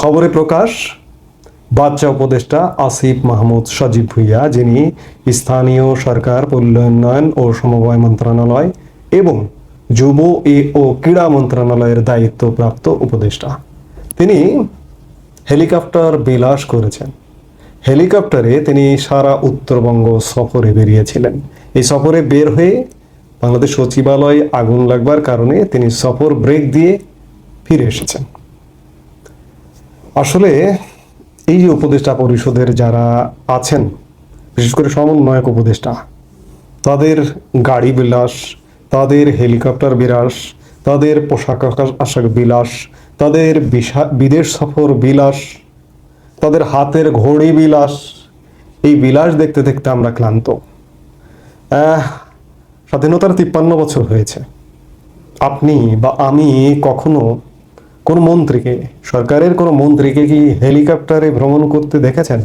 খবরে প্রকাশ বাচ্চা উপদেষ্টা আসিফ মাহমুদ সজীব ভুইয়া, যিনি স্থানীয় সরকার পল্লী উন্নয়ন ও সমবায় মন্ত্রণালয় এবং যুব এ ও ক্রীড়া মন্ত্রণালয়ের দায়িত্বপ্রাপ্ত উপদেষ্টা। তিনি হেলিকপ্টার বিলাস করেছেন। হেলিকপ্টারে তিনি সারা উত্তরবঙ্গ সফরে বেরিয়েছিলেন। এই সফরে বের হয়ে বাংলাদেশ সচিবালয় আগুন লাগবার কারণে তিনি সফর ব্রেক দিয়ে ফিরে এসেছেন। আসলে এই যে উপদেষ্টা পরিষদের যারা আছেন, বিশেষ করে সমন্বয়ক উপদেষ্টা, তাদের গাড়ি বিলাস, তাদের হেলিকপ্টার বিলাস, তাদের পোশাক আশাক- বিলাস, তাদের বিদেশ সফর বিলাস, তাদের হাতের ঘড়ি বিলাস, এই বিলাস দেখতে দেখতে আমরা ক্লান্ত। স্বাধীনতার তিপ্পান্ন বছর হয়েছে। আপনি বা আমি কখনো কোন মন্ত্রীকে? সরকারের কোনো মন্ত্রীকে কি হেলিকপ্টারে ভ্রমণ করতে দেখেছেন?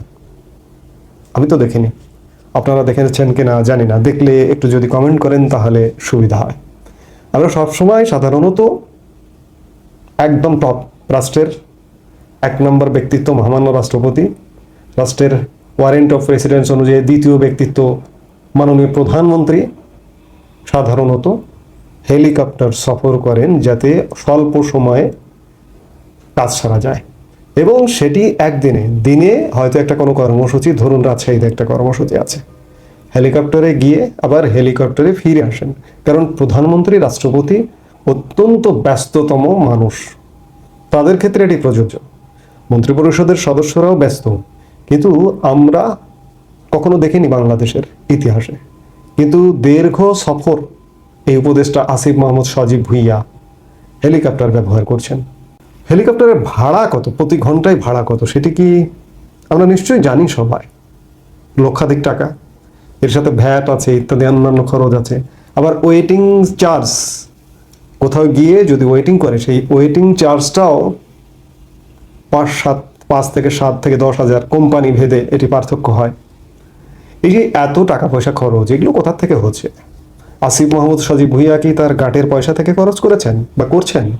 আমি তো দেখিনি। আপনারা দেখেছেন কিনা জানি না। দেখলে একটু যদি কমেন্ট করেন তাহলে সুবিধা হয়। আমরা সবসময় সাধারণত একদম টপ রাষ্ট্রের এক নম্বর ব্যক্তিত্ব মহামান্য রাষ্ট্রপতি, রাষ্ট্রের ওয়ারেন্ট অফ প্রেসিডেন্স অনুযায়ী দ্বিতীয় ব্যক্তিত্ব মাননীয় প্রধানমন্ত্রী সাধারণত হেলিকপ্টার সফর করেন যাতে স্বল্প সময়ে কাজ সারা যায়। এবং সেটি একদিনে, দিনে হয়তো একটা কোনো কর্মসূচি, ধরুন রাজশাহীতে একটা কর্মসূচি আছে। হেলিকপ্টারে গিয়ে আবার হেলিকপ্টারে ফিরে আসেন। কারণ প্রধানমন্ত্রী, রাষ্ট্রপতি অত্যন্ত ব্যস্ততম মানুষ। তাদের ক্ষেত্রে এটি প্রযোজ্য। মন্ত্রিপরিষদের সদস্যরাও ব্যস্ত। কিন্তু আমরা কখনো দেখিনি বাংলাদেশের ইতিহাসে। কিন্তু দীর্ঘ সফর এই উপদেশটা আসিফ মোহাম্মদ সজীব ভুইয়া হেলিকপ্টার ব্যবহার করছেন। হেলিকপ্টারের ভাড়া কত? প্রতি ঘন্টায় ভাড়া কত? সেটি কি আমরা নিশ্চয়ই জানি সবাই। লক্ষাধিক টাকা। এর সাথে ভ্যাট আছে, ইত্যাদি, অন্যান্য খরচ আছে। আবার ওয়েটিং চার্জ। কোথাও গিয়ে যদি ওয়েটিং করে, সেই ওয়েটিং চার্জটাও পাঁচ সাত, পাঁচ থেকে সাত থেকে দশ হাজার কোম্পানি ভেদে এটি পার্থক্য হয়। এই যে এত টাকা পয়সা খরচ, এগুলো কোথা থেকে হচ্ছে? আসিফ মোহাম্মদ সজীব ভুইয়া কি তার গাটের পয়সা থেকে খরচ করেছেন বা করছেন?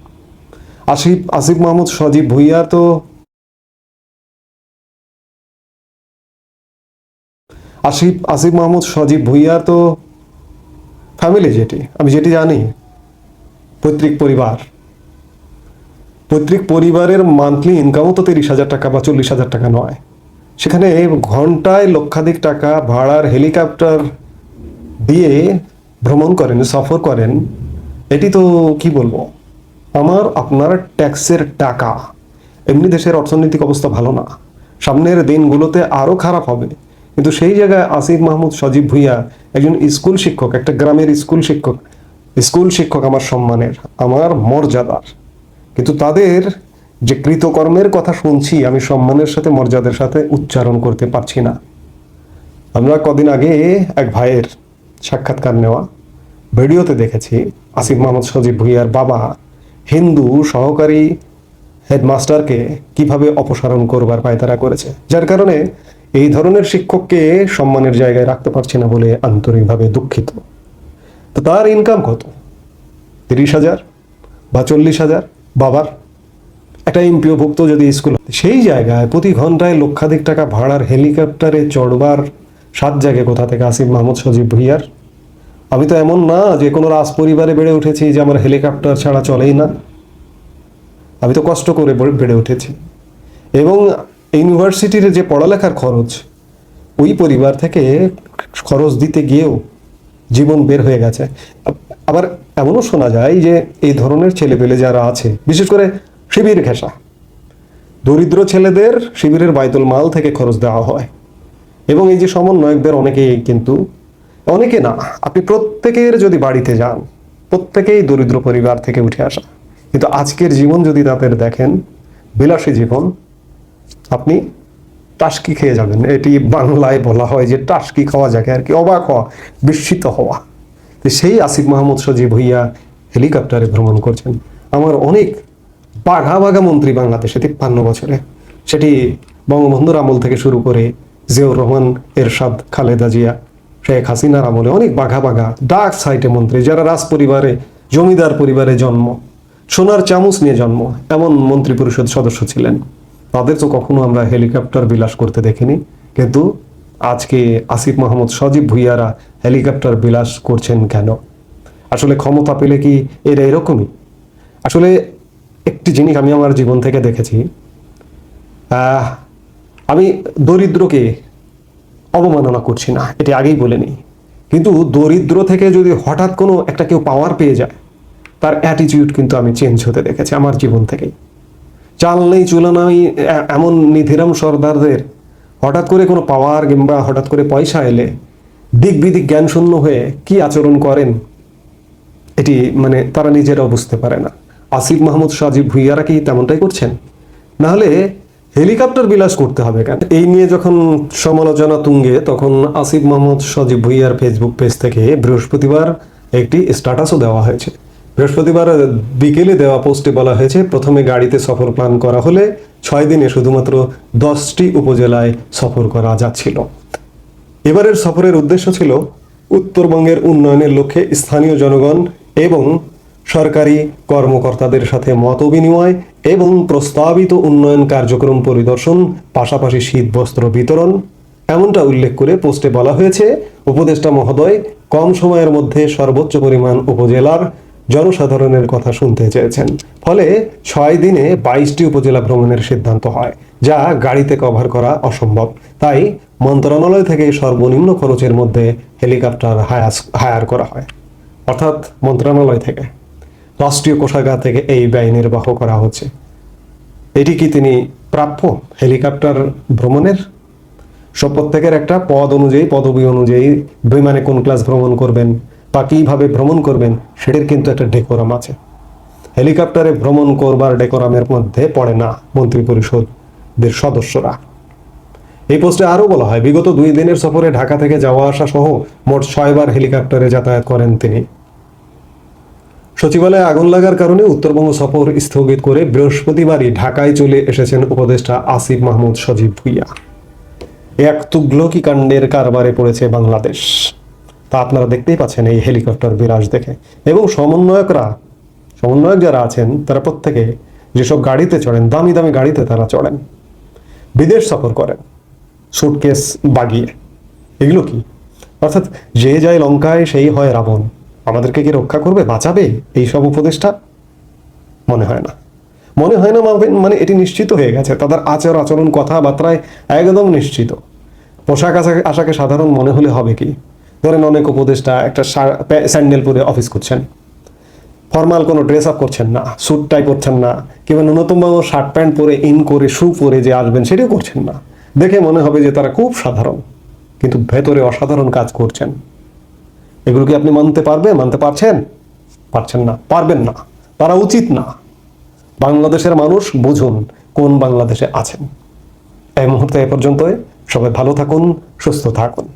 আসিফ আসিফ মাহমুদ, সজীব ভুইয়া তো আসিফ আসিফ মাহমুদ, সজীব ভুইয়া তো ফ্যামিলি যেটি। আমি যেটি জানি, পৈতৃক পরিবার। পৈতৃক পরিবারের মান্থলি ইনকামও তো তিরিশ হাজার টাকা বা চল্লিশ হাজার টাকা নয়। সেখানে ঘন্টায় লক্ষাধিক টাকা ভাড়ার হেলিকপ্টার দিয়ে ভ্রমণ করেন, সফর করেন। এটি তো কি বলব? আমার আপনার ট্যাক্সের টাকা। এমনি দেশের অর্থনৈতিক অবস্থা ভালো না। সামনের দিনগুলোতে আরও খারাপ হবে। কিন্তু সেই জায়গায় আসিফ মাহমুদ সজীব ভুইয়া একজন স্কুল শিক্ষক, একটা গ্রামের স্কুল শিক্ষক। স্কুল শিক্ষক আমার সম্মানের, আমার মর্যাদার। কিন্তু তাদের যে কৃতকর্মের কথা শুনছি, আমি সম্মানের সাথে, মর্যাদার সাথে উচ্চারণ করতে পারছি না। আমরা কদিন আগে এক ভাইয়ের সাক্ষাৎকার নেওয়া ভিডিওতে দেখেছি, আসিফ মাহমুদ সজীব ভুইয়ার বাবা হিন্দু সহকারী হেডমাস্টারকে কীভাবে অপসারণ করবার পায়তারা করেছে? যার কারণে এই ধরনের শিক্ষককে সম্মানের জায়গায় রাখতে পারছে না বলে আন্তরিকভাবে দুঃখিত। তো তার ইনকাম কত? তিরিশ হাজার বা চল্লিশ হাজার? বাবার? একটা এমপিওভুক্ত যদি স্কুল সেই জায়গায় প্রতি ঘন্টায় লক্ষাধিক টাকা ভাড়ার হেলিকপ্টারে চড়বার সাত জায়গায় কোথা থেকে আসিফ মাহমুদ সজীব ভুইয়ার? আমি তো এমন না যে কোনো রাজ পরিবারে বেড়ে উঠেছি যে আমার হেলিকপ্টার ছাড়া চলেই না। আমি তো কষ্ট করে বেড়ে- উঠেছি। এবং ইউনিভার্সিটির যে পড়ালেখার খরচ, ওই পরিবার থেকে খরচ দিতে গিয়েও জীবন বের হয়ে গেছে। আবার এমনও শোনা যায় যে এই ধরনের ছেলেপেলে যারা আছে, বিশেষ করে শিবির ঘেঁষা, দরিদ্র ছেলেদের শিবিরের বাইতুল মাল থেকে খরচ দেওয়া হয়। এবং এই যে সমন্বয়কদের অনেকেই কিন্তু অনেকে না, আপনি প্রত্যেকের যদি বাড়িতে যান, প্রত্যেকেই দরিদ্র পরিবার থেকে উঠে আসা। কিন্তু আজকের জীবন যদি তাদের দেখেন, বিলাসী জীবন, আপনি টাস্কি খেয়ে যাবেন। এটি বাংলায় বলা হয় যে টাস্কি খাওয়া যাকে আর কি, অবাক হওয়া, বিস্মিত হওয়া। সেই আসিফ মাহমুদ সজীব ভুইয়া হেলিকপ্টারে ভ্রমণ করছেন। আমার অনেক বাঘা বাঘা মন্ত্রী বাংলাদেশে, তিপ্পান্ন বছরে। সেটি বঙ্গবন্ধুর আমল থেকে শুরু করে জিয়াউর রহমান, এরশাদ, খালেদা জিয়া শেখ হাসিনার আমলে অনেক বাঘা বাঘা ডার্ক সাইটে মন্ত্রী যারা রাজ পরিবারে জমিদার পরিবারে জন্ম, সোনার চামচ নিয়ে জন্ম, এমন মন্ত্রী পরিষদ সদস্য ছিলেন। তাদের তো কখনো আমরা হেলিকপ্টার বিলাস করতে দেখিনি। কিন্তু আজকে আসিফ মাহমুদ সজীব ভুইয়ারা হেলিকপ্টার বিলাস করছেন কেন? আসলে ক্ষমতা পেলে কি এরা এরকমই? আসলে একটি জিনিস আমি আমার জীবন থেকে দেখেছি। আমি দরিদ্রকে অবমাননা করছি না, এটি আগেই বলে নিই। কিন্তু দরিদ্র থেকে যদি হঠাৎ কোনো একটা কেউ পাওয়ার পেয়ে যায়, তার অ্যাটিটিউড কিন্তু আমি চেঞ্জ হতে দেখেছি আমার জীবন থেকেই। চাল নেই চুলা নাই এমন নিধিরাম সর্দারদের হঠাৎ করে কোনো পাওয়ার কিংবা হঠাৎ করে পয়সা এলে দিক বিদিক জ্ঞান শূন্য হয়ে কি আচরণ করেন, এটি মানে তারা নিজেরাও বুঝতে পারে না। আসিফ মাহমুদ সাজিব ভুইয়ারা কি তেমনটাই করছেন? নাহলে হেলিকপ্টার বিলাস করতে হবে কেন? এই নিয়ে যখন সমালোচনা তুঙ্গে, তখন আসিফ মাহমুদ সজীব ভুইয়ার ফেসবুক পেজ থেকে বৃহস্পতিবার একটি স্ট্যাটাসও দেওয়া হয়েছে। বৃহস্পতিবার বিকেলে দেওয়া পোস্টে বলা হয়েছে, প্রথমে গাড়িতে সফর প্ল্যান করা হলে ছয় দিনে শুধুমাত্র দশটি উপজেলায় সফর করা যাচ্ছিল। এবারের সফরের উদ্দেশ্য ছিল উত্তরবঙ্গের উন্নয়নের লক্ষ্যে স্থানীয় জনগণ এবং সরকারি কর্মকর্তাদের সাথে মত বিনিময় এবং প্রস্তাবিত উন্নয়ন কার্যক্রম পরিদর্শন, পাশাপাশি শীত বস্ত্র বিতরণ, এমনটা উল্লেখ করে পোস্টে বলা হয়েছে, উপদেষ্টা মহোদয় কম সময়ের মধ্যে সর্বোচ্চ পরিমাণ উপজেলার জনসাধারণের কথা শুনতে চেয়েছেন। ফলে ছয় দিনে বাইশটি উপজেলা ভ্রমণের সিদ্ধান্ত হয়, যা গাড়িতে কভার করা অসম্ভব। তাই মন্ত্রণালয় থেকে সর্বনিম্ন খরচের মধ্যে হেলিকপ্টার হায়াস হায়ার করা হয়। অর্থাৎ মন্ত্রণালয় থেকে। রাষ্ট্রীয় কোষাগার থেকে এই ব্যয় নির্বাহ করা হচ্ছে। এটি কি তিনি প্রাপ্য হেলিকপ্টার ভ্রমণের? সব প্রত্যেকের একটা পদ অনুযায়ী, পদবি অনুযায়ী বিমানে কোন ক্লাস ভ্রমণ করবেন বা কীভাবে ভ্রমণ করবেন, সেটির কিন্তু একটা ডেকোরাম আছে। হেলিকপ্টারে ভ্রমণ করবার ডেকোরামের মধ্যে পড়ে না মন্ত্রী পরিষদের সদস্যরা। এই পোস্টে আরও বলা হয়, বিগত দুই দিনের সফরে ঢাকা থেকে যাওয়া আসা সহ মোট ছয়বার হেলিকপ্টারে যাতায়াত করেন তিনি। সচিবালয়ে আগুন লাগার কারণে উত্তরবঙ্গ সফর স্থগিত করে বৃহস্পতিবারই ঢাকায় চলে এসেছেন উপদেষ্টা আসিফ মাহমুদ সজীব ভুইয়া। এক তুগলকি কাণ্ডের কারবারে পড়েছে বাংলাদেশ। তা আপনারা দেখতেই পাচ্ছেন এই হেলিকপ্টার বিরাজ দেখে। এবং সমন্বয়করা, সমন্বয়ক যারা আছেন, তারা প্রত্যেকে যেসব গাড়িতে চড়েন, দামি দামি গাড়িতে তারা চড়েন। বিদেশ সফর করেন সুটকেস বাগিয়ে। এগুলো কি? অর্থাৎ যে যায় লঙ্কায়, সেই হয় রাবণ। আমাদেরকে কি রক্ষা করবে, বাঁচাবে? এই সব উপদেশটা মনে হয় না। মনে হয় না মানে- এটি নিশ্চিত হয়ে গেছে। তাদের আচার, আচরণ, কথাবার্তায় একদম নিশ্চিত। পোশাক আশাক- আশাকে সাধারণ মনে হলে হবে কি? ধরেন অনেক উপদেষ্টা একটা স্যান্ডেল পরে অফিস করছেন। ফর্মাল কোনো ড্রেস আপ করছেন না স্যুট টাই করছেন না, কিংবা ন্যূনতম শার্ট প্যান্ট পরে ইন করে শু পরে যে আসবেন, সেটাও করছেন না। দেখে মনে হবে যে তারা খুব সাধারণ, কিন্তু ভেতরে অসাধারণ কাজ করছেন। এগুলো কি আপনি মানতে পারবেন? মানতে পারছেন? পারছেন না। পারবেন না। তারা উচিত না। বাংলাদেশের মানুষ, বুঝুন কোন বাংলাদেশে আছেন। এই মুহূর্তে এ পর্যন্ত সবাই ভালো থাকুন, সুস্থ থাকুন।